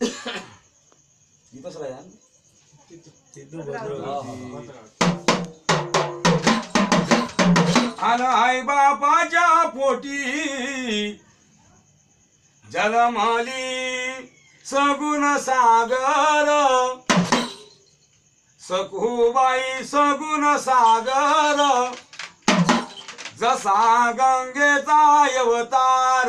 इथंच राहा आला आई बापाच्या पोटी जलमाली सगुण सागर. सखूबाई सगुण सागर. जसा गंगेचा अवतार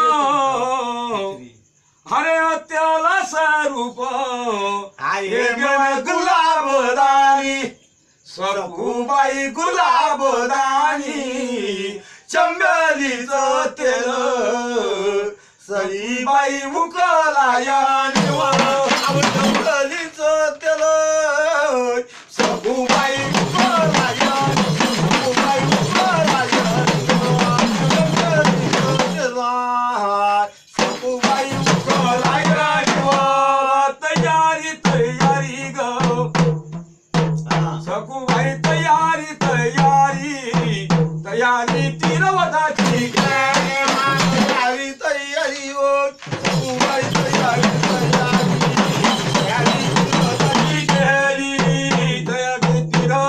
स्वरूप. आहे गुलाबदानी स्वरूबाई गुलाबदानी चंबलीच तेल. सईबाई मुकलाया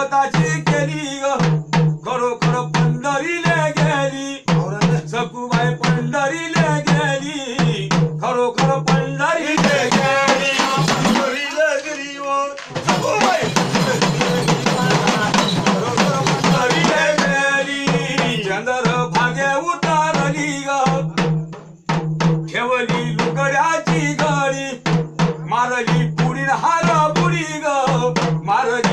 संगताची केली खरोखर पंढरीले गेली. सखूबाई पंढरीले गेली. खरोखर पंढरीले चंद्र भागे उतारली ग. ठेवली लुकड्याची गळी. मारली पुढील हार पुरी ग. मारली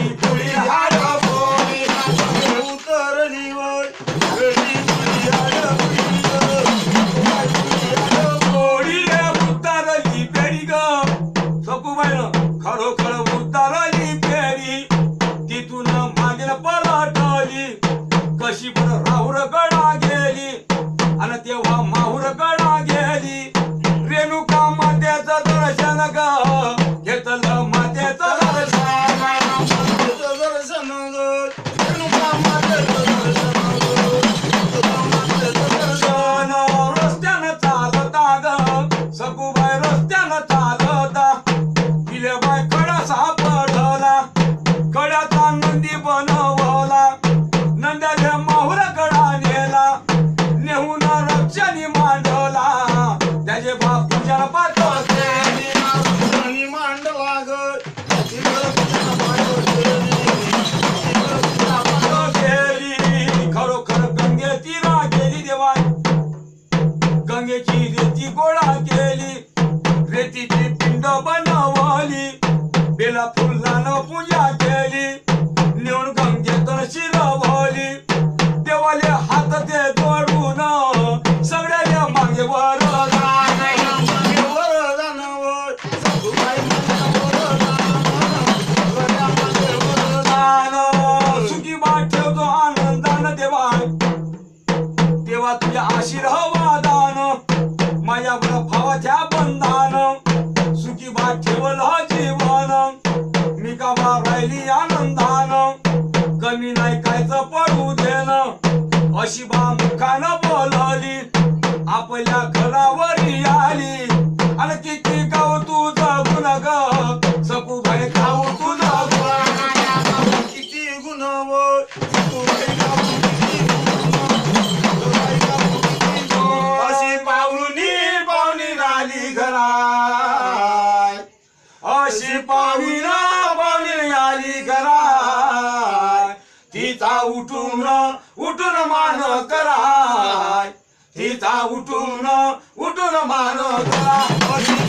नशिबा मुखानं बोलवली आपल्या घरावर उठून मान कराय. हिचा उठून उठून मान करा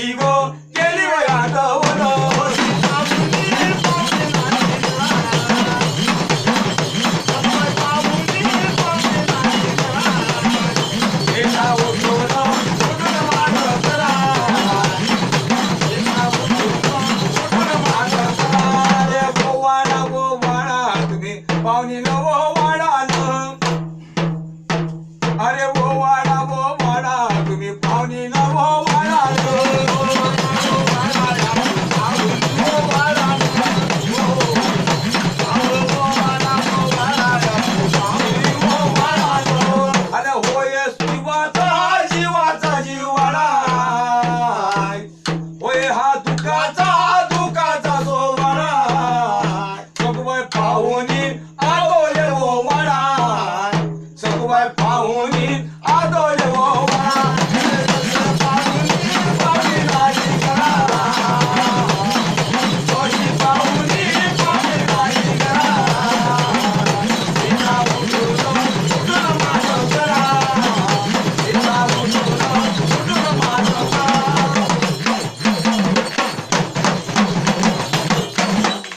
이곳